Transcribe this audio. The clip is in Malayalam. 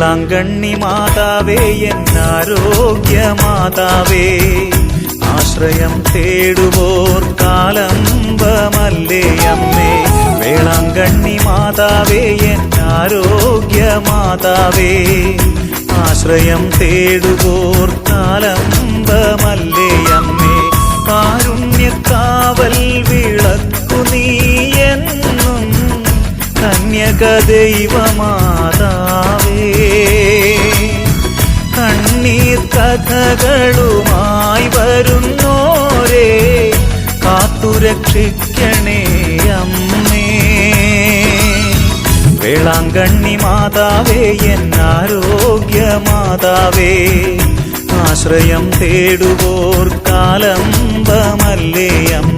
വേളാങ്കണ്ണി മാതാവേ എന്നാരോഗ്യ മാതാവേ ആശ്രയം തേടുവോർ കാലംബമല്ലേ അമ്മേ. വേളാങ്കണ്ണി മാതാവേ എന്നാരോഗ്യ മാതാവേ ആശ്രയം തേടുവോർ കാലംബമല്ലേ അമ്മേ. കാരുണ്യക്കാവൽ വിളക്കു നീയെന്നും കന്യക ദൈവമാതാവേ കഥകളുമായി വരുന്നോരേ കാത്തുരക്ഷിക്കണേ അമ്മേ. വേളാങ്കണ്ണി മാതാവേ എന്നാരോഗ്യ മാതാവേ ആശ്രയം തേടുവോർ കാലംബമല്ലേ അമ്മ.